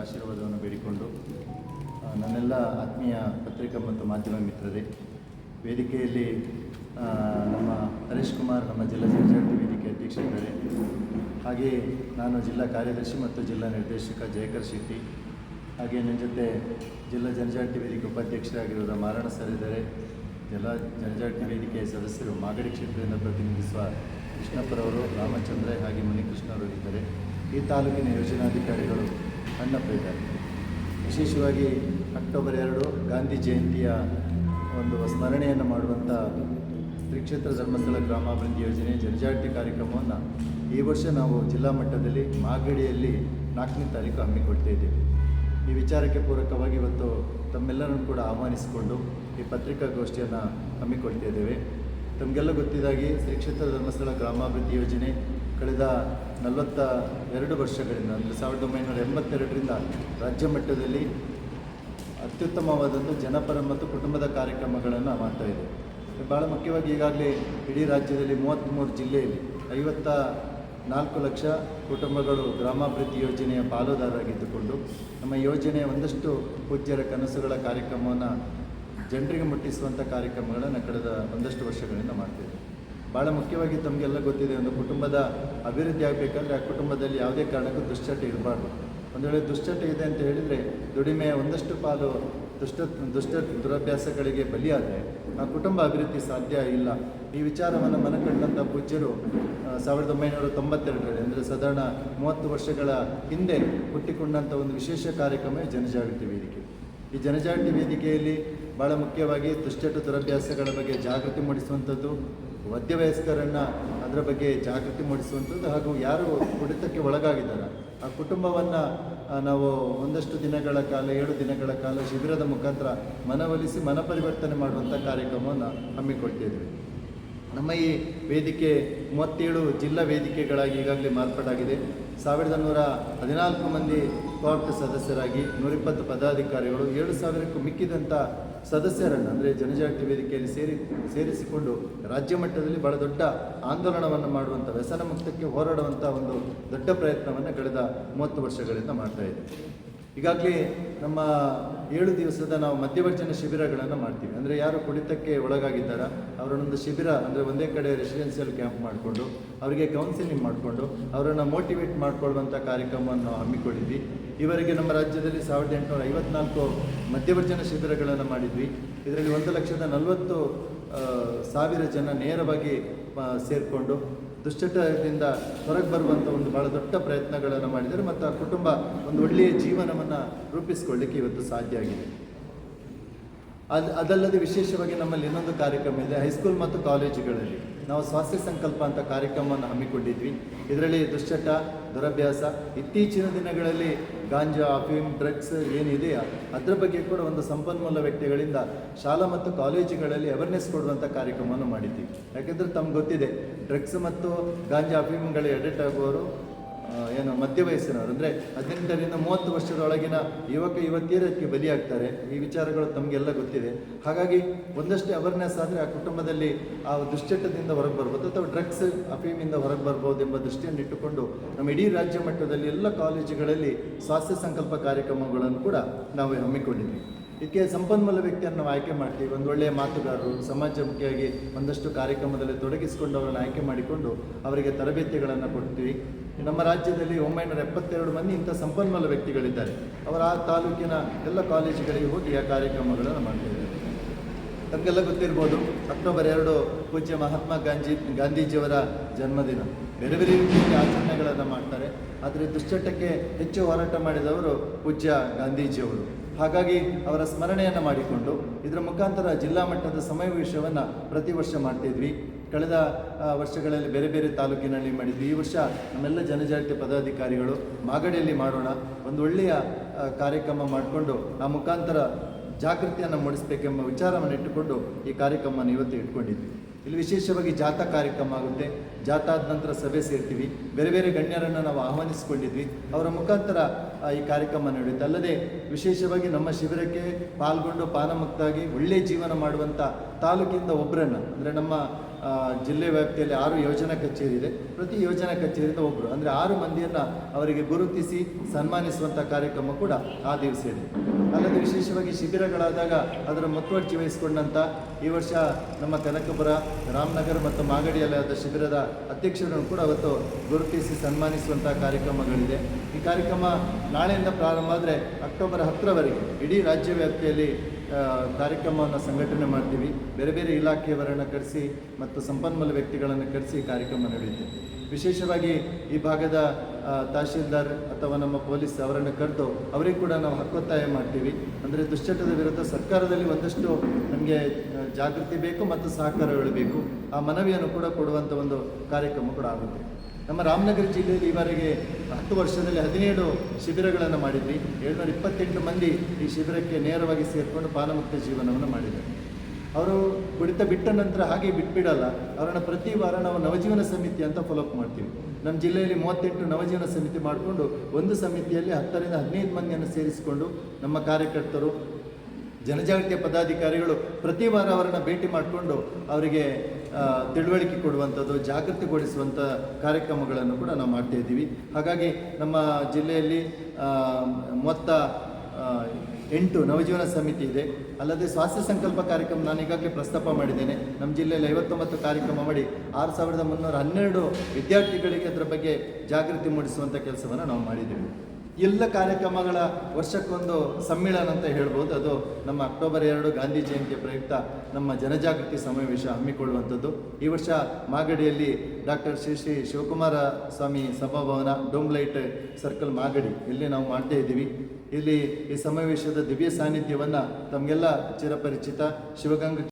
ಆಶೀರ್ವಾದವನ್ನು ಬೇಡಿಕೊಂಡು ನನ್ನೆಲ್ಲ ಆತ್ಮೀಯ ಪತ್ರಿಕಾ ಮತ್ತು ಮಾಧ್ಯಮ ಮಿತ್ರರೇ, ವೇದಿಕೆಯಲ್ಲಿ ನಮ್ಮ ಹರೀಶ್ ಕುಮಾರ್, ನಮ್ಮ ಜಿಲ್ಲಾ ಜನಜಾಗೃತಿ ವೇದಿಕೆ ಅಧ್ಯಕ್ಷರಿದ್ದಾರೆ. ಹಾಗೆಯೇ ನಾನು ಜಿಲ್ಲಾ ಕಾರ್ಯದರ್ಶಿ ಮತ್ತು ಜಿಲ್ಲಾ ನಿರ್ದೇಶಕ ಜಯಕರ್ ಶೆಟ್ಟಿ, ಹಾಗೆ ನನ್ನ ಜೊತೆ ಜಿಲ್ಲಾ ಜನಜಾಗೃತಿ ವೇದಿಕೆ ಉಪಾಧ್ಯಕ್ಷರಾಗಿರುವ ಮಾರಣ ಸರ್ ಇದ್ದಾರೆ. ಜಿಲ್ಲಾ ಜನಜಾಗೃತಿ ವೇದಿಕೆಯ ಸದಸ್ಯರು ಮಾಗಡಿ ಕ್ಷೇತ್ರದಿಂದ ಪ್ರತಿನಿಧಿಸುವ ಕೃಷ್ಣಪ್ಪರವರು, ರಾಮಚಂದ್ರ ಹಾಗೆ ಮುನಿಕೃಷ್ಣರು ಇದ್ದಾರೆ. ಈ ತಾಲೂಕಿನ ಯೋಜನಾಧಿಕಾರಿಗಳು ಇದ್ದಾರೆ ವಿಶೇಷವಾಗಿ ಅಕ್ಟೋಬರ್ ಎರಡು ಗಾಂಧಿ ಜಯಂತಿಯ ಒಂದು ಸ್ಮರಣೆಯನ್ನು ಮಾಡುವಂಥ ತ್ರಿಕ್ಷೇತ್ರ ಧರ್ಮಸ್ಥಳ ಗ್ರಾಮಾಭಿವೃದ್ಧಿ ಯೋಜನೆ ಜನಜಾಗೃತಿ ಕಾರ್ಯಕ್ರಮವನ್ನು ಈ ವರ್ಷ ನಾವು ಜಿಲ್ಲಾ ಮಟ್ಟದಲ್ಲಿ ಮಾಗಡಿಯಲ್ಲಿ ನಾಲ್ಕನೇ ತಾರೀಕು ಹಮ್ಮಿಕೊಳ್ತಾ ಇದ್ದೇವೆ. ಈ ವಿಚಾರಕ್ಕೆ ಪೂರಕವಾಗಿ ಇವತ್ತು ತಮ್ಮೆಲ್ಲರನ್ನು ಕೂಡ ಆಹ್ವಾನಿಸಿಕೊಂಡು ಈ ಪತ್ರಿಕಾಗೋಷ್ಠಿಯನ್ನು ಹಮ್ಮಿಕೊಳ್ತಾ ಇದ್ದೇವೆ. ತಮಗೆಲ್ಲ ಗೊತ್ತಿದ್ದಾಗಿ ಶ್ರೀಕ್ಷೇತ್ರ ಧರ್ಮಸ್ಥಳ ಗ್ರಾಮಾಭಿವೃದ್ಧಿ ಯೋಜನೆ ಕಳೆದ ನಲವತ್ತ ಎರಡು ವರ್ಷಗಳಿಂದ, ಅಂದರೆ ಸಾವಿರದ ಒಂಬೈನೂರ ಎಂಬತ್ತೆರಡರಿಂದ ರಾಜ್ಯ ಮಟ್ಟದಲ್ಲಿ ಅತ್ಯುತ್ತಮವಾದಂಥ ಜನಪರ ಮತ್ತು ಕುಟುಂಬದ ಕಾರ್ಯಕ್ರಮಗಳನ್ನು ಮಾಡ್ತಾ ಇದೆ. ಭಾಳ ಮುಖ್ಯವಾಗಿ ಈಗಾಗಲೇ ಇಡೀ ರಾಜ್ಯದಲ್ಲಿ ಮೂವತ್ತ್ಮೂರು ಜಿಲ್ಲೆಯಲ್ಲಿ ಐವತ್ತ ನಾಲ್ಕು ಲಕ್ಷ ಕುಟುಂಬಗಳು ಗ್ರಾಮಾಭಿವೃದ್ಧಿ ಯೋಜನೆಯ ಪಾಲುದಾರರಾಗಿದ್ದುಕೊಂಡು, ನಮ್ಮ ಯೋಜನೆಯ ಒಂದಷ್ಟು ಪೂಜ್ಯರ ಕನಸುಗಳ ಕಾರ್ಯಕ್ರಮವನ್ನು ಜನರಿಗೆ ಮುಟ್ಟಿಸುವಂಥ ಕಾರ್ಯಕ್ರಮಗಳನ್ನು ಕಳೆದ ಒಂದಷ್ಟು ವರ್ಷಗಳಿಂದ ಮಾಡ್ತಿದ್ದೇವೆ ಭಾಳ ಮುಖ್ಯವಾಗಿ ತಮಗೆಲ್ಲ ಗೊತ್ತಿದೆ, ಒಂದು ಕುಟುಂಬದ ಅಭಿವೃದ್ಧಿ ಆಗಬೇಕಂದ್ರೆ ಆ ಕುಟುಂಬದಲ್ಲಿ ಯಾವುದೇ ಕಾರಣಕ್ಕೂ ದುಶ್ಚಟ ಇರಬಾರ್ದು. ಒಂದು ವೇಳೆ ದುಶ್ಚಟ ಇದೆ ಅಂತ ಹೇಳಿದರೆ ದುಡಿಮೆಯ ಒಂದಷ್ಟು ಪಾಲು ದುಷ್ಟ ದುಷ್ಟ ದುರಭ್ಯಾಸಗಳಿಗೆ ಬಲಿಯಾದರೆ ಆ ಕುಟುಂಬ ಅಭಿವೃದ್ಧಿ ಸಾಧ್ಯ ಇಲ್ಲ. ಈ ವಿಚಾರವನ್ನು ಮನಕಂಡಂಥ ಪೂಜ್ಯರು ಸಾವಿರದ ಒಂಬೈನೂರ ತೊಂಬತ್ತೆರಡರಲ್ಲಿ ಅಂದರೆ ಸಾಧಾರಣ ಮೂವತ್ತು ವರ್ಷಗಳ ಹಿಂದೆ ಹುಟ್ಟಿಕೊಂಡಂಥ ಒಂದು ವಿಶೇಷ ಕಾರ್ಯಕ್ರಮ ಜನಜಾಗೃತಿ ವೇದಿಕೆ. ಈ ಜನಜಾಗೃತಿ ವೇದಿಕೆಯಲ್ಲಿ ಭಾಳ ಮುಖ್ಯವಾಗಿ ದುಶ್ಚಟ ದುರಭ್ಯಾಸಗಳ ಬಗ್ಗೆ ಜಾಗೃತಿ ಮೂಡಿಸುವಂಥದ್ದು ಮಧ್ಯವಯಸ್ಕರನ್ನು ಅದರ ಬಗ್ಗೆ ಜಾಗೃತಿ ಮೂಡಿಸುವಂಥದ್ದು ಹಾಗೂ ಯಾರು ಕುಡಿತಕ್ಕೆ ಒಳಗಾಗಿದ್ದಾರೆ? ಆ ಕುಟುಂಬವನ್ನು ನಾವು ಒಂದಷ್ಟು ದಿನಗಳ ಕಾಲ, ಏಳು ದಿನಗಳ ಕಾಲ ಶಿಬಿರದ ಮುಖಾಂತರ ಮನವೊಲಿಸಿ ಮನ ಪರಿವರ್ತನೆ ಮಾಡುವಂಥ ಕಾರ್ಯಕ್ರಮವನ್ನು ಹಮ್ಮಿಕೊಳ್ತಿದ್ವಿ ನಮ್ಮ ಈ ವೇದಿಕೆ ಮೂವತ್ತೇಳು ಜಿಲ್ಲಾ ವೇದಿಕೆಗಳಾಗಿ ಈಗಾಗಲೇ ಮಾರ್ಪಾಡಾಗಿದೆ. ಸಾವಿರದ ನೂರ ಹದಿನಾಲ್ಕು ಮಂದಿ ಕೋರ್ಟ್ ಸದಸ್ಯರಾಗಿ ನೂರಿಪ್ಪತ್ತು ಪದಾಧಿಕಾರಿಗಳು, ಏಳು ಸಾವಿರಕ್ಕೂ ಮಿಕ್ಕಿದಂಥ ಸದಸ್ಯರನ್ನು, ಅಂದರೆ ಜನಜಾಗೃತಿ ವೇದಿಕೆಯಲ್ಲಿ ಸೇರಿ, ಸೇರಿಸಿಕೊಂಡು ರಾಜ್ಯ ಮಟ್ಟದಲ್ಲಿ ಬಹಳ ದೊಡ್ಡ ಆಂದೋಲನವನ್ನು ಮಾಡುವಂಥ ವ್ಯಸನ ಮುಕ್ತಕ್ಕೆ ಹೋರಾಡುವಂಥ ಒಂದು ದೊಡ್ಡ ಪ್ರಯತ್ನವನ್ನು ಕಳೆದ ಮೂವತ್ತು ವರ್ಷಗಳಿಂದ ಮಾಡ್ತಾ ಇದೆ ಈಗಾಗಲೇ ನಮ್ಮ ಏಳು ದಿವಸದ ನಾವು ಮಧ್ಯವರ್ಜನ ಶಿಬಿರಗಳನ್ನು ಮಾಡ್ತೀವಿ. ಅಂದರೆ ಯಾರು ಕುಡಿತಕ್ಕೆ ಒಳಗಾಗಿದ್ದಾರ, ಅವರನ್ನೊಂದು ಶಿಬಿರ, ಅಂದರೆ ಒಂದೇ ಕಡೆ ರೆಸಿಡೆನ್ಷಿಯಲ್ ಕ್ಯಾಂಪ್ ಮಾಡಿಕೊಂಡು, ಅವರಿಗೆ ಕೌನ್ಸಿಲಿಂಗ್ ಮಾಡಿಕೊಂಡು, ಅವರನ್ನು ಮೋಟಿವೇಟ್ ಮಾಡಿಕೊಳ್ಳುವಂಥ ಕಾರ್ಯಕ್ರಮವನ್ನು ನಾವು ಹಮ್ಮಿಕೊಂಡಿದ್ವಿ. ಇವರಿಗೆ ನಮ್ಮ ರಾಜ್ಯದಲ್ಲಿ ಸಾವಿರದ ಎಂಟುನೂರ ಐವತ್ನಾಲ್ಕು ಮಧ್ಯವರ್ಜನ ಶಿಬಿರಗಳನ್ನು ಮಾಡಿದ್ವಿ. ಇದರಲ್ಲಿ ಒಂದು ಲಕ್ಷದ ನಲವತ್ತು ಸಾವಿರ ಜನ ನೇರವಾಗಿ ಸೇರಿಕೊಂಡು ದುಶ್ಚಟದಿಂದ ಹೊರಗೆ ಬರುವಂಥ ಒಂದು ಭಾಳ ದೊಡ್ಡ ಪ್ರಯತ್ನಗಳನ್ನು ಮಾಡಿದ್ದಾರೆ ಮತ್ತು ಆ ಕುಟುಂಬ ಒಂದು ಒಳ್ಳೆಯ ಜೀವನವನ್ನು ರೂಪಿಸಿಕೊಳ್ಳಿಕ್ಕೆ ಇವತ್ತು ಸಾಧ್ಯ ಆಗಿದೆ. ಅದು, ಅದಲ್ಲದೆ ವಿಶೇಷವಾಗಿ ನಮ್ಮಲ್ಲಿ ಇನ್ನೊಂದು ಕಾರ್ಯಕ್ರಮ ಇದೆ ಹೈಸ್ಕೂಲ್ ಮತ್ತು ಕಾಲೇಜುಗಳಲ್ಲಿ. ನಾವು ಸ್ವಾಸ್ಥ್ಯ ಸಂಕಲ್ಪ ಅಂತ ಕಾರ್ಯಕ್ರಮವನ್ನು ಹಮ್ಮಿಕೊಂಡಿದ್ವಿ. ಇದರಲ್ಲಿ ದುಶ್ಚಟ, ದುರಭ್ಯಾಸ, ಇತ್ತೀಚಿನ ದಿನಗಳಲ್ಲಿ ಗಾಂಜಾ, ಅಫೀಮ್, ಡ್ರಗ್ಸ್ ಏನಿದೆಯಾ ಅದರ ಬಗ್ಗೆ ಕೂಡ ಒಂದು ಸಂಪನ್ಮೂಲ ವ್ಯಕ್ತಿಗಳಿಂದ ಶಾಲಾ ಮತ್ತು ಕಾಲೇಜುಗಳಲ್ಲಿ ಅವೇರ್ನೆಸ್ ಕೊಡುವಂಥ ಕಾರ್ಯಕ್ರಮವನ್ನು ಮಾಡಿದ್ವಿ. ಯಾಕೆಂದರೆ ತಮ್ಗೆ ಗೊತ್ತಿದೆ, ಡ್ರಗ್ಸ್ ಮತ್ತು ಗಾಂಜಾ ಅಫೀಮ್ಗಳಿಗೆ ಅಡಿಕ್ಟ್ ಆಗುವವರು ಆ, ಮಧ್ಯ ವಯಸ್ಸಿನವರು ಅಂದರೆ ಹದಿನೆಂಟರಿಂದ ಮೂವತ್ತು ವರ್ಷದೊಳಗಿನ ಯುವಕ ಯುವತಿಯರಕ್ಕೆ ಬಲಿಯಾಗ್ತಾರೆ. ಈ ವಿಚಾರಗಳು ತಮಗೆಲ್ಲ ಗೊತ್ತಿದೆ. ಹಾಗಾಗಿ ಒಂದಷ್ಟೇ ಅವೇರ್ನೆಸ್ ಆದರೆ ಆ ಕುಟುಂಬದಲ್ಲಿ ಆ ದುಶ್ಚಟದಿಂದ ಹೊರಗೆ ಬರ್ಬೋದು ಅಥವಾ ಡ್ರಗ್ಸ್ ಅಫೀಮಿಂದ ಹೊರಗೆ ಬರ್ಬೋದು ಎಂಬ ದೃಷ್ಟಿಯನ್ನು ಇಟ್ಟುಕೊಂಡು ನಮ್ಮ ಇಡೀ ರಾಜ್ಯ ಮಟ್ಟದಲ್ಲಿ ಎಲ್ಲ ಕಾಲೇಜುಗಳಲ್ಲಿ ಸ್ವಾಸ್ಥ್ಯ ಸಂಕಲ್ಪ ಕಾರ್ಯಕ್ರಮಗಳನ್ನು ಕೂಡ ನಾವು ಹಮ್ಮಿಕೊಂಡಿದ್ವಿ. ಇದಕ್ಕೆ ಸಂಪನ್ಮೂಲ ವ್ಯಕ್ತಿಯನ್ನು ನಾವು ಆಯ್ಕೆ ಮಾಡ್ತೀವಿ. ಒಂದು ಒಳ್ಳೆಯ ಮಾತುಗಾರರು ಸಮಾಜಮುಖಿಯಾಗಿ ಒಂದಷ್ಟು ಕಾರ್ಯಕ್ರಮದಲ್ಲಿ ತೊಡಗಿಸಿಕೊಂಡು ಅವರನ್ನು ಆಯ್ಕೆ ಮಾಡಿಕೊಂಡು ಅವರಿಗೆ ತರಬೇತಿಗಳನ್ನು ಕೊಡ್ತೀವಿ. ನಮ್ಮ ರಾಜ್ಯದಲ್ಲಿ ಒಂಬೈನೂರ ಎಪ್ಪತ್ತೆರಡು ಮಂದಿ ಇಂಥ ಸಂಪನ್ಮೂಲ ವ್ಯಕ್ತಿಗಳಿದ್ದಾರೆ. ಅವರ ಆ ತಾಲೂಕಿನ ಎಲ್ಲ ಕಾಲೇಜುಗಳಿಗೆ ಹೋಗಿ ಆ ಕಾರ್ಯಕ್ರಮಗಳನ್ನು ಮಾಡ್ತಿದ್ದಾರೆ ತಮಗೆಲ್ಲ ಗೊತ್ತಿರ್ಬೋದು, ಅಕ್ಟೋಬರ್ ಎರಡು ಪೂಜ್ಯ ಮಹಾತ್ಮ ಗಾಂಧಿ, ಗಾಂಧೀಜಿಯವರ ಜನ್ಮದಿನ. ಬೇರೆ ಬೇರೆ ರೀತಿಯಲ್ಲಿ ಆಚರಣೆಗಳನ್ನು ಮಾಡ್ತಾರೆ. ಆದರೆ ದುಶ್ಚಟಕ್ಕೆ ಹೆಚ್ಚು ಹೋರಾಟ ಮಾಡಿದವರು ಪೂಜ್ಯ ಗಾಂಧೀಜಿಯವರು. ಹಾಗಾಗಿ ಅವರ ಸ್ಮರಣೆಯನ್ನು ಮಾಡಿಕೊಂಡು ಇದರ ಮುಖಾಂತರ ಜಿಲ್ಲಾ ಮಟ್ಟದ ಸಮಾವೇಶವನ್ನು ಪ್ರತಿ ವರ್ಷ ಮಾಡ್ತಿದ್ವಿ. ಕಳೆದ ವರ್ಷಗಳಲ್ಲಿ ಬೇರೆ ಬೇರೆ ತಾಲೂಕಿನಲ್ಲಿ ಮಾಡಿದ್ವಿ. ಈ ವರ್ಷ ನಮ್ಮೆಲ್ಲ ಜನಜಾತಿ ಪದಾಧಿಕಾರಿಗಳು ಮಾಗಡಿಯಲ್ಲಿ ಮಾಡೋಣ, ಒಂದು ಒಳ್ಳೆಯ ಕಾರ್ಯಕ್ರಮ ಮಾಡಿಕೊಂಡು ಆ ಮುಖಾಂತರ ಜಾಗೃತಿಯನ್ನು ಮೂಡಿಸಬೇಕೆಂಬ ವಿಚಾರವನ್ನು ಇಟ್ಟುಕೊಂಡು ಈ ಕಾರ್ಯಕ್ರಮವನ್ನು ಇವತ್ತು ಇಟ್ಕೊಂಡಿದ್ವಿ. ಇಲ್ಲಿ ವಿಶೇಷವಾಗಿ ಜಾಥಾ ಕಾರ್ಯಕ್ರಮ ಆಗುತ್ತೆ. ಜಾಥಾ ಆದ ನಂತರ ಸಭೆ ಸೇರ್ತೀವಿ. ಬೇರೆ ಬೇರೆ ಗಣ್ಯರನ್ನು ನಾವು ಆಹ್ವಾನಿಸಿಕೊಂಡಿದ್ವಿ. ಅವರ ಮುಖಾಂತರ ಈ ಕಾರ್ಯಕ್ರಮ ನಡೆಯುತ್ತೆ. ಅಲ್ಲದೆ ವಿಶೇಷವಾಗಿ ನಮ್ಮ ಶಿಬಿರಕ್ಕೆ ಪಾಲ್ಗೊಂಡು ಪಾನಮುಕ್ತಾಗಿ ಒಳ್ಳೆಯ ಜೀವನ ಮಾಡುವಂಥ ತಾಲೂಕಿಂದ ಒಬ್ಬರನ್ನು ಅಂದರೆ ನಮ್ಮ ಜಿಲ್ಲೆ ವ್ಯಾಪ್ತಿಯಲ್ಲಿ ಆರು ಯೋಜನಾ ಕಚೇರಿ ಇದೆ ಪ್ರತಿ ಯೋಜನಾ ಕಚೇರಿಯಿಂದ ಒಬ್ಬರು ಅಂದರೆ ಆರು ಮಂದಿಯನ್ನು ಅವರಿಗೆ ಗುರುತಿಸಿ ಸನ್ಮಾನಿಸುವಂಥ ಕಾರ್ಯಕ್ರಮ ಕೂಡ ಆ ದಿವಸ ಇದೆ ಅಲ್ಲದೆ ವಿಶೇಷವಾಗಿ ಶಿಬಿರಗಳಾದಾಗ ಅದರ ಮುತುವರ್ಜಿ ವಹಿಸಿಕೊಂಡಂಥ ಈ ವರ್ಷ ನಮ್ಮ ಕನಕಪುರ, ರಾಮನಗರ ಮತ್ತು ಮಾಗಡಿಯಲ್ಲಿ ಆದ ಶಿಬಿರದ ಅಧ್ಯಕ್ಷರನ್ನು ಕೂಡ ಅವತ್ತು ಗುರುತಿಸಿ ಸನ್ಮಾನಿಸುವಂಥ ಕಾರ್ಯಕ್ರಮಗಳಿದೆ. ಈ ಕಾರ್ಯಕ್ರಮ ನಾಳೆಯಿಂದ ಪ್ರಾರಂಭ ಆದರೆ ಅಕ್ಟೋಬರ್ ಹತ್ತರವರೆಗೆ ಇಡೀ ರಾಜ್ಯ ವ್ಯಾಪ್ತಿಯಲ್ಲಿ ಕಾರ್ಯಕ್ರಮವನ್ನು ಸಂಘಟನೆ ಮಾಡ್ತೀವಿ. ಬೇರೆ ಬೇರೆ ಇಲಾಖೆಯವರನ್ನು ಕರೆಸಿ ಮತ್ತು ಸಂಪನ್ಮೂಲ ವ್ಯಕ್ತಿಗಳನ್ನು ಕರೆಸಿ ಕಾರ್ಯಕ್ರಮ ನಡೆಯುತ್ತೆ. ವಿಶೇಷವಾಗಿ ಈ ಭಾಗದ ತಹಶೀಲ್ದಾರ್ ಅಥವಾ ನಮ್ಮ ಪೊಲೀಸ್ ಅವರನ್ನು ಕರೆದು ಅವರಿಗೆ ಕೂಡ ನಾವು ಹಕ್ಕೊತ್ತಾಯ ಮಾಡ್ತೀವಿ. ಅಂದರೆ ದುಶ್ಚಟದ ವಿರುದ್ಧ ಸರ್ಕಾರದಲ್ಲಿ ಒಂದಷ್ಟು ನಮಗೆ ಜಾಗೃತಿ ಬೇಕು ಮತ್ತು ಸಹಕಾರಗಳು ಬೇಕು ಆ ಮನವಿಯನ್ನು ಕೂಡ ಕೊಡುವಂಥ ಒಂದು ಕಾರ್ಯಕ್ರಮ ಕೂಡ ಆಗುತ್ತೆ. ನಮ್ಮ ರಾಮನಗರ ಜಿಲ್ಲೆಯಲ್ಲಿ ಈವರೆಗೆ ಹತ್ತು ವರ್ಷದಲ್ಲಿ ಹದಿನೇಳು ಶಿಬಿರಗಳನ್ನು ಮಾಡಿದ್ವಿ. ಏಳ್ನೂರ ಇಪ್ಪತ್ತೆಂಟು ಮಂದಿ ಈ ಶಿಬಿರಕ್ಕೆ ನೇರವಾಗಿ ಸೇರಿಕೊಂಡು ಪಾನಮುಕ್ತ ಜೀವನವನ್ನು ಮಾಡಿದ್ದಾರೆ. ಅವರು ಕುಡಿತ ಬಿಟ್ಟ ನಂತರ ಹಾಗೆ ಬಿಟ್ಬಿಡಲ್ಲ, ಅವರನ್ನು ಪ್ರತಿ ವಾರ ನಾವು ನವಜೀವನ ಸಮಿತಿ ಅಂತ ಫಾಲೋಅಪ್ ಮಾಡ್ತೀವಿ. ನಮ್ಮ ಜಿಲ್ಲೆಯಲ್ಲಿ ಮೂವತ್ತೆಂಟು ನವಜೀವನ ಸಮಿತಿ ಮಾಡಿಕೊಂಡು ಒಂದು ಸಮಿತಿಯಲ್ಲಿ ಹತ್ತರಿಂದ ಹದಿನೈದು ಮಂದಿಯನ್ನು ಸೇರಿಸಿಕೊಂಡು ನಮ್ಮ ಕಾರ್ಯಕರ್ತರು, ಜನಜಾಗೃತಿಯ ಪದಾಧಿಕಾರಿಗಳು ಪ್ರತಿ ವಾರ ಅವರನ್ನು ಭೇಟಿ ಮಾಡಿಕೊಂಡು ಅವರಿಗೆ ತಿಳುವಳಿಕೆ ಕೊಡುವಂಥದ್ದು, ಜಾಗೃತಿಗೊಳಿಸುವಂಥ ಕಾರ್ಯಕ್ರಮಗಳನ್ನು ಕೂಡ ನಾವು ಮಾಡ್ತಾ ಇದ್ದೀವಿ. ಹಾಗಾಗಿ ನಮ್ಮ ಜಿಲ್ಲೆಯಲ್ಲಿ ಮೊತ್ತ ಎಂಟು ನವಜೀವನ ಸಮಿತಿ ಇದೆ. ಅಲ್ಲದೆ ಸ್ವಾಸ್ಥ್ಯ ಸಂಕಲ್ಪ ಕಾರ್ಯಕ್ರಮ ನಾನು ಈಗಾಗಲೇ ಪ್ರಸ್ತಾಪ ಮಾಡಿದ್ದೇನೆ. ನಮ್ಮ ಜಿಲ್ಲೆಯಲ್ಲಿ ಐವತ್ತೊಂಬತ್ತು ಕಾರ್ಯಕ್ರಮ ಮಾಡಿ ಆರು ಸಾವಿರದ ಮುನ್ನೂರ ಹನ್ನೆರಡು ವಿದ್ಯಾರ್ಥಿಗಳಿಗೆ ಅದರ ಬಗ್ಗೆ ಜಾಗೃತಿ ಮೂಡಿಸುವಂಥ ಕೆಲಸವನ್ನು ನಾವು ಮಾಡಿದ್ದೇವೆ. ಎಲ್ಲ ಕಾರ್ಯಕ್ರಮಗಳ ವರ್ಷಕ್ಕೊಂದು ಸಮ್ಮೇಳನ ಅಂತ ಹೇಳ್ಬೋದು. ಅದು ನಮ್ಮ ಅಕ್ಟೋಬರ್ ಎರಡು ಗಾಂಧಿ ಜಯಂತಿ ಪ್ರಯುಕ್ತ ನಮ್ಮ ಜನಜಾಗೃತಿ ಸಮಾವೇಶ ಹಮ್ಮಿಕೊಳ್ಳುವಂಥದ್ದು. ಈ ವರ್ಷ ಮಾಗಡಿಯಲ್ಲಿ ಡಾಕ್ಟರ್ ಶ್ರೀ ಶ್ರೀ ಶಿವಕುಮಾರ ಸ್ವಾಮಿ ಸಭಾಭವನ ಡೋಮ್ಲೈಟ್ ಸರ್ಕಲ್ ಮಾಗಡಿ. ಇಲ್ಲಿ ನಾವು ಮಾಡ್ತಾ ಇದ್ದೀವಿ. ಇಲ್ಲಿ ಈ ಸಮಾವೇಶದ ದಿವ್ಯ ಸಾನ್ನಿಧ್ಯವನ್ನು ತಮಗೆಲ್ಲ ಚಿರಪರಿಚಿತ ಶಿವಗಂಗ